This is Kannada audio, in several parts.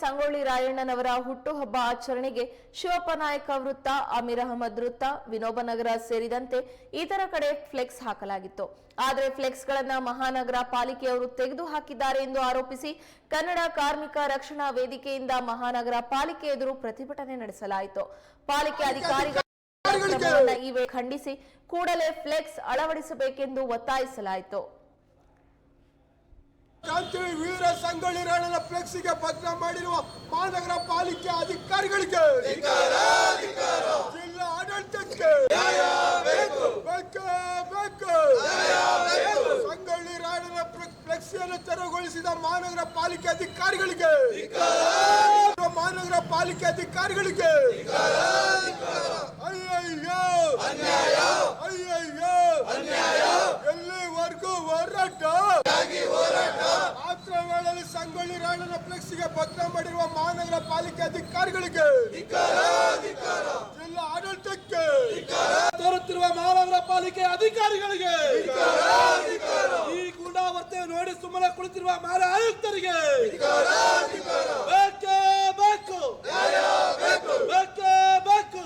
ಸಂಗೊಳ್ಳಿ ರಾಯಣ್ಣನವರ ಹುಟ್ಟುಹಬ್ಬ ಆಚರಣೆಗೆ ಶಿವಪ್ಪ ನಾಯಕ ವೃತ್ತ ಅಮೀರ್ ಅಹಮದ್ ವೃತ್ತ ವಿನೋಬನಗರ ಸೇರಿದಂತೆ ಇತರ ಕಡೆ ಫ್ಲೆಕ್ಸ್ ಹಾಕಲಾಗಿತ್ತು. ಆದರೆ ಫ್ಲೆಕ್ಸ್ಗಳನ್ನು ಮಹಾನಗರ ಪಾಲಿಕೆಯವರು ತೆಗೆದು ಹಾಕಿದ್ದಾರೆ ಎಂದು ಆರೋಪಿಸಿ ಕನ್ನಡ ಕಾರ್ಮಿಕ ರಕ್ಷಣಾ ವೇದಿಕೆಯಿಂದ ಮಹಾನಗರ ಪಾಲಿಕೆ ಎದುರು ಪ್ರತಿಭಟನೆ ನಡೆಸಲಾಯಿತು. ಪಾಲಿಕೆ ಅಧಿಕಾರಿಗಳು ಈ ವೇಳೆ ಖಂಡಿಸಿ ಕೂಡಲೇ ಫ್ಲೆಕ್ಸ್ ಅಳವಡಿಸಬೇಕೆಂದು ಒತ್ತಾಯಿಸಲಾಯಿತು. ಕ್ರಾಂತಿ ವೀರ ಸಂಗೊಳ್ಳಿ ಫ್ಲೆಕ್ಸಿಗೆ ಪತ್ರ ಮಾಡಿರುವ ಮಹಾನಗರ ಪಾಲಿಕೆ ಅಧಿಕಾರಿಗಳಿಗೆ ಜಿಲ್ಲಾ ಆಡಳಿತಕ್ಕೆ ಸಂಗೊಳ್ಳಿ ರಾಯಣ್ಣನ ಫ್ಲೆ- ಫ್ಲೆಕ್ಸಿಯನ್ನು ತೆರವುಗೊಳಿಸಿದ ಮಹಾನಗರ ಪಾಲಿಕೆ ಅಧಿಕಾರಿಗಳಿಗೆ, ಮಹಾನಗರ ಪಾಲಿಕೆ ಅಧಿಕಾರಿಗಳಿಗೆ ಅಯ್ಯಯ್ಯೋ ಅಯ್ಯಯ್ಯೋ ಎಲ್ಲಿವರೆಗೂ ಹೋರಾಟ ರಾತ್ರಿ ವೇಳೆಯಲ್ಲಿ ಸಂಗೊಳ್ಳಿ ರಾಯಣ್ಣನ ಫ್ಲೆಕ್ಸ್ಗೆ ಭದ್ರ ಮಾಡಿರುವ ಮಹಾನಗರ ಪಾಲಿಕೆ ಅಧಿಕಾರಿಗಳಿಗೆ ಜಿಲ್ಲಾ ಆಡಳಿತಕ್ಕೆ ತರುತ್ತಿರುವ ಮಹಾನಗರ ಪಾಲಿಕೆ ಅಧಿಕಾರಿಗಳಿಗೆ ಈ ಗುಂಡಾವರ್ತೆ ನೋಡಿ ಸುಮ್ಮನೆ ಕುಳಿತಿರುವ ಮಾರ ಆಯುಕ್ತರಿಗೆ ಬೇಕೇ ಬೇಕು ಬೇಕೇ ಬೇಕು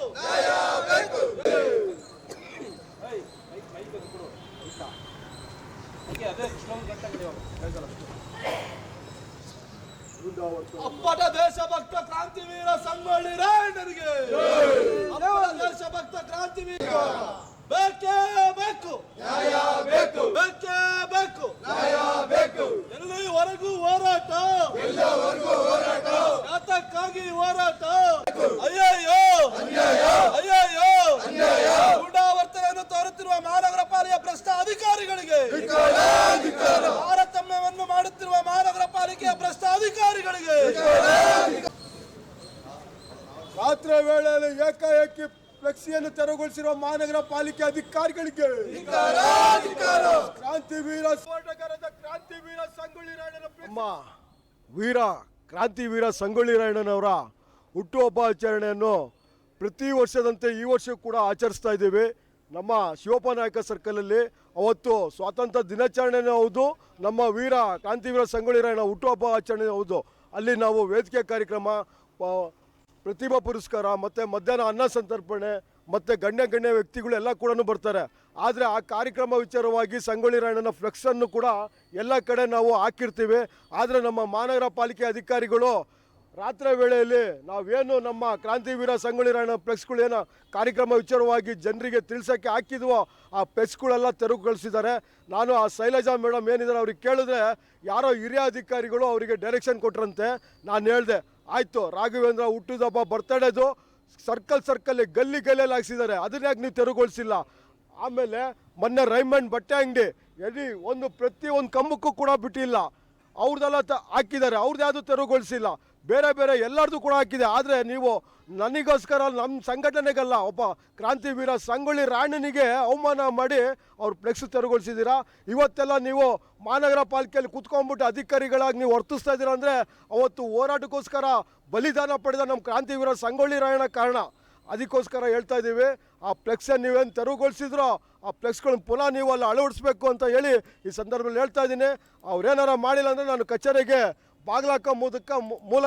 ಅಪ್ಪಟ ದೇಶಭಕ್ತ ಕ್ರಾಂತಿವೀರ ಸಂಗೊಳ್ಳಿ ರಾಯಣ್ಣರಿಗೆ ದೇಶಭಕ್ತ ಕ್ರಾಂತಿವೀರ. ಬೇಕೇ ಬೇಕು. ಬೇಕು ಬೇಕೇ. ಬೇಕು ಬೇಕು ಎಲ್ಲಿವರೆಗೂ ಹೋರಾಟ? ಯಾತಕ್ಕಾಗಿ ಹೋರಾಟ ಅಯ್ಯಯ್ಯೋ ಅಯ್ಯಯ್ಯೋ ಗೂಂಡಾವರ್ತನೆಯನ್ನು ತೋರುತ್ತಿರುವ ಮಹಾನಗರ ಪಾಲಿಕೆ ಭ್ರಷ್ಟ ಅಧಿಕಾರಿಗಳಿಗೆ ತಾರತಮ್ಯವನ್ನು ಮಾಡುತ್ತಿರುವ ಮಹಾನಗರ ಪಾಲಿಕೆಯ ಭ್ರಷ್ಟ ಅಧಿಕಾರಿಗಳಿಗೆ ರಾತ್ರಿ ವೇಳೆಯಲ್ಲಿ ಏಕಾಏಕಿ ಫ್ಲೆಕ್ಸಿಯನ್ನು ತೆರವುಗೊಳಿಸಿರುವ ಮಹಾನಗರ ಪಾಲಿಕೆ ಅಧಿಕಾರಿಗಳಿಗೆ ಕ್ರಾಂತಿ ವೀರ ಕ್ರಾಂತಿವೀರ ಕ್ರಾಂತಿ ವೀರ ಸಂಗೊಳ್ಳಿ ರಾಯಣ್ಣನ ವೀರ ಕ್ರಾಂತಿವೀರ ಸಂಗೊಳ್ಳಿ ರಾಯಣ್ಣನವರ ಹುಟ್ಟುಹಬ್ಬ ಆಚರಣೆಯನ್ನು ಪ್ರತಿ ವರ್ಷದಂತೆ ಈ ವರ್ಷ ಕೂಡ ಆಚರಿಸ್ತಾ ಇದ್ದೀವಿ. ನಮ್ಮ ಶಿವಪ್ಪ ನಾಯಕ ಸರ್ಕಲಲ್ಲಿ ಅವತ್ತು ಸ್ವಾತಂತ್ರ್ಯ ದಿನಾಚರಣೆನೂ ಹೌದು ನಮ್ಮ ವೀರ ಕ್ರಾಂತಿವೀರ ಸಂಗೊಳ್ಳಿ ರಾಯಣ್ಣ ಹುಟ್ಟುಹಬ್ಬ ಆಚರಣೆ ಹೌದು. ಅಲ್ಲಿ ನಾವು ವೇದಿಕೆ ಕಾರ್ಯಕ್ರಮ ಪ್ರತಿಭಾ ಪುರಸ್ಕಾರ, ಮತ್ತು ಮಧ್ಯಾಹ್ನ ಅನ್ನ ಸಂತರ್ಪಣೆ, ಮತ್ತು ಗಣ್ಯ ಗಣ್ಯ ವ್ಯಕ್ತಿಗಳು ಎಲ್ಲ ಕೂಡ ಬರ್ತಾರೆ. ಆದರೆ ಆ ಕಾರ್ಯಕ್ರಮ ವಿಚಾರವಾಗಿ ಸಂಗೊಳ್ಳಿ ರಾಯಣ್ಣನ ಫ್ಲೆಕ್ಸನ್ನು ಕೂಡ ಎಲ್ಲ ಕಡೆ ನಾವು ಹಾಕಿರ್ತೀವಿ. ಆದರೆ ನಮ್ಮ ಮಹಾನಗರ ಪಾಲಿಕೆ ಅಧಿಕಾರಿಗಳು ರಾತ್ರಿ ವೇಳೆಯಲ್ಲಿ ನಾವೇನು ನಮ್ಮ ಕ್ರಾಂತಿವೀರ ಸಂಗೊಳ್ಳಿ ರಾಯಣ್ಣ ಫ್ಲೆಕ್ಸ್ಗಳೇನು ಕಾರ್ಯಕ್ರಮ ವಿಚಾರವಾಗಿ ಜನರಿಗೆ ತಿಳಿಸೋಕ್ಕೆ ಹಾಕಿದ್ವೋ, ಆ ಫ್ಲೆಕ್ಸ್ಗಳೆಲ್ಲ ತೆರವುಗೊಳಿಸಿದ್ದಾರೆ ನಾನು ಆ ಶೈಲಜಾ ಮೇಡಮ್ ಏನಿದ್ದಾರೆ ಅವ್ರಿಗೆ ಕೇಳಿದ್ರೆ ಯಾರೋ ಹಿರಿಯ ಅಧಿಕಾರಿಗಳು ಅವರಿಗೆ ಡೈರೆಕ್ಷನ್ ಕೊಟ್ರಂತೆ. ನಾನು ಹೇಳಿದೆ ಆಯಿತು, ರಾಘವೇಂದ್ರ ಹುಟ್ಟಿದಬ್ಬ ಬರ್ತಡೇದು ಸರ್ಕಲ್ ಸರ್ಕಲ್ ಗಲ್ಲಿ ಗಲ್ಲಿಯಲ್ಲಿ ಹಾಕ್ಸಿದ್ದಾರೆ. ಅದನ್ನ ಯಾಕೆ ನೀವು ತೆರವುಗೊಳಿಸಿಲ್ಲ? ಆಮೇಲೆ ಮೊನ್ನೆ ರೈಮಂಡ್ ಬಟ್ಟೆ ಅಂಗಡಿ, ಎಲ್ಲಿ ಒಂದು ಪ್ರತಿ ಒಂದು ಕಂಬಕ್ಕೂ ಕೂಡ ಬಿಟ್ಟಿಲ್ಲ. ಅವ್ರದ್ದೆಲ್ಲ ಹಾಕಿದ್ದಾರೆ. ಅವ್ರದ್ದು ಯಾವುದು ತೆರವುಗೊಳಿಸಿಲ್ಲ. ಬೇರೆ ಬೇರೆ ಎಲ್ಲರದ್ದು ಕೂಡ ಹಾಕಿದೆ. ಆದರೆ ನೀವು ನನಗೋಸ್ಕರ ನಮ್ಮ ಸಂಘಟನೆಗಲ್ಲ, ಒಬ್ಬ ಕ್ರಾಂತಿವೀರ ಸಂಗೊಳ್ಳಿ ರಾಯಣ್ಣನಿಗೆ ಅವಮಾನ ಮಾಡಿ ಅವ್ರು ಫ್ಲೆಕ್ಸ್ ತೆರವುಗೊಳಿಸಿದ್ದೀರಾ ಇವತ್ತೆಲ್ಲ ನೀವು ಮಹಾನಗರ ಪಾಲಿಕೆಯಲ್ಲಿ ಕುತ್ಕೊಂಡ್ಬಿಟ್ಟು ಅಧಿಕಾರಿಗಳಾಗಿ ನೀವು ವರ್ತಿಸ್ತಾ ಇದ್ದೀರಾ ಅಂದರೆ ಅವತ್ತು ಹೋರಾಟಕ್ಕೋಸ್ಕರ ಬಲಿದಾನ ಪಡೆದ ನಮ್ಮ ಕ್ರಾಂತಿವೀರ ಸಂಗೊಳ್ಳಿ ರಾಯಣ್ಣ ಕಾರಣ. ಅದಕ್ಕೋಸ್ಕರ ಹೇಳ್ತಾ ಇದ್ದೀವಿ, ಆ ಫ್ಲೆಕ್ಸನ್ನು ನೀವೇನು ತೆರವುಗೊಳಿಸಿದ್ರೋ, ಆ ಫ್ಲೆಕ್ಸ್ಗಳನ್ನ ಪುನಃ ನೀವು ಅಲ್ಲಿ ಅಳವಡಿಸ್ಬೇಕು ಅಂತ ಹೇಳಿ ಈ ಸಂದರ್ಭದಲ್ಲಿ ಹೇಳ್ತಾ ಇದ್ದೀನಿ. ಅವ್ರೇನಾರ ಮಾಡಿಲ್ಲ ಅಂದರೆ ನಾನು ಕಚೇರಿಗೆ ಬಾಗ್ಲಾಕ ಮೂಲಕ ಮೂಲಕ